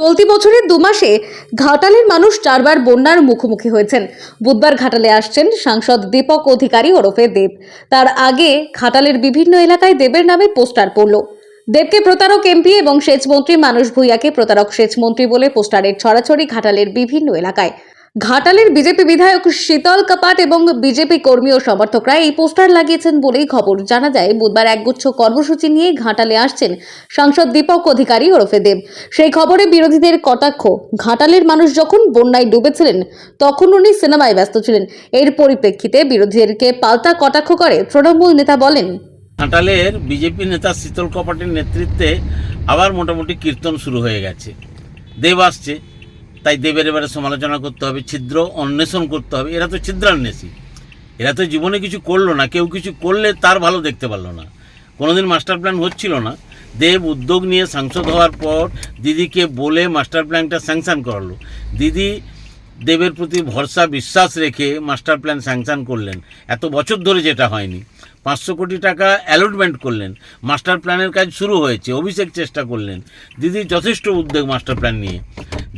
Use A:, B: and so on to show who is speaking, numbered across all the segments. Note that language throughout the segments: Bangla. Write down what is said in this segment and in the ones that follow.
A: চলতি বছরের দু মাসে ঘাটালের মানুষ চারবার বন্যার মুখোমুখি হয়েছেন। বুধবার ঘাটালে আসছেন সাংসদ দীপক অধিকারী ওরফে দেব। তার আগে ঘাটালের বিভিন্ন এলাকায় দেবের নামে পোস্টার পড়ল। দেবকে প্রতারক এমপি এবং সেচমন্ত্রী মানুষ ভূঁইয়াকে প্রতারক সেচমন্ত্রী বলে পোস্টারের ছড়াছড়ি ঘাটালের বিভিন্ন এলাকায়। ঘাটালের বিজেপি বিধায়ক শীতল কাপাট এবং বিজেপি কর্মী ও সমর্থকরা এই পোস্টার লাগিয়েছেন বলেই খবর জানা যায়। বুধবার একগুচ্ছ কর্মসূচি নিয়ে ঘাটালে আসছেন সাংসদ দীপক অধিকারী ওরফে দেব। সেই খবরে বিরোধীদের কটাক্ষ। ঘাটালের মানুষ যখন বন্যায় ডুবেছিলেন, তখন উনি সিনেমায় ব্যস্ত ছিলেন। এর পরিপ্রেক্ষিতে বিরোধীদেরকে পাল্টা কটাক্ষ করে তৃণমূল নেতা বলেন,
B: ঘাটালের বিজেপি নেতা শীতল কপাটের নেতৃত্বে আবার মোটামুটি কীর্তন শুরু হয়ে গেছে। দেব আসছে তাই দেবের এবারে সমালোচনা করতে হবে, ছিদ্র অন্বেষণ করতে হবে। এরা তো ছিদ্রান্বেষী। এরা তো জীবনে কিছু করল না, কেউ কিছু করলে তার ভালো দেখতে পারল না। কোনোদিন মাস্টার প্ল্যান হচ্ছিল না। দেব উদ্যোগ নিয়ে সাংসদ হওয়ার পর দিদিকে বলে মাস্টার প্ল্যানটা স্যাংশন করালো। দিদি দেবের প্রতি ভরসা, বিশ্বাস রেখে মাস্টার প্ল্যান স্যাংশন করলেন। এত বছর ধরে যেটা হয়নি। পাঁচশো কোটি টাকা অ্যালটমেন্ট করলেন। মাস্টার প্ল্যানের কাজ শুরু হয়েছে, অভিষেক চেষ্টা করলেন। দিদি যথেষ্ট উদ্যোগ মাস্টার প্ল্যান নিয়ে।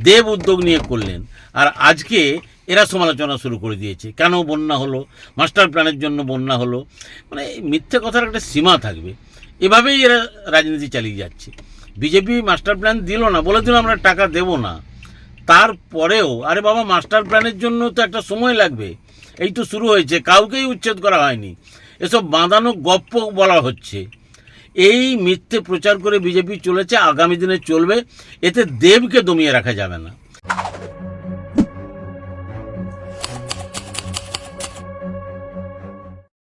B: দেব উদ্যোগ নিয়ে করলেন। আর আজকে এরা সমালোচনা শুরু করে দিয়েছে। কেন বন্যা হলো? মাস্টার প্ল্যানের জন্য বন্যা হলো। মানে মিথ্যে কথার একটা সীমা থাকবে। এভাবেই এরা রাজনীতি চালিয়ে যাচ্ছে। বিজেপি মাস্টার প্ল্যান দিল না, বলে দিল আমরা টাকা দেব না। তারপরেও, আরে বাবা, মাস্টার প্ল্যানের জন্য তো একটা সময় লাগবে। এই তো শুরু হয়েছে, কাউকেই উচ্ছেদ করা হয়নি। এসব বাঁধানো গপ্প বলা হচ্ছে। এই মিথ্যে প্রচার করে বিজেপি চলেছে, আগামী দিনে চলবে, এতে দেবকে দমিয়ে রাখা যাবে না।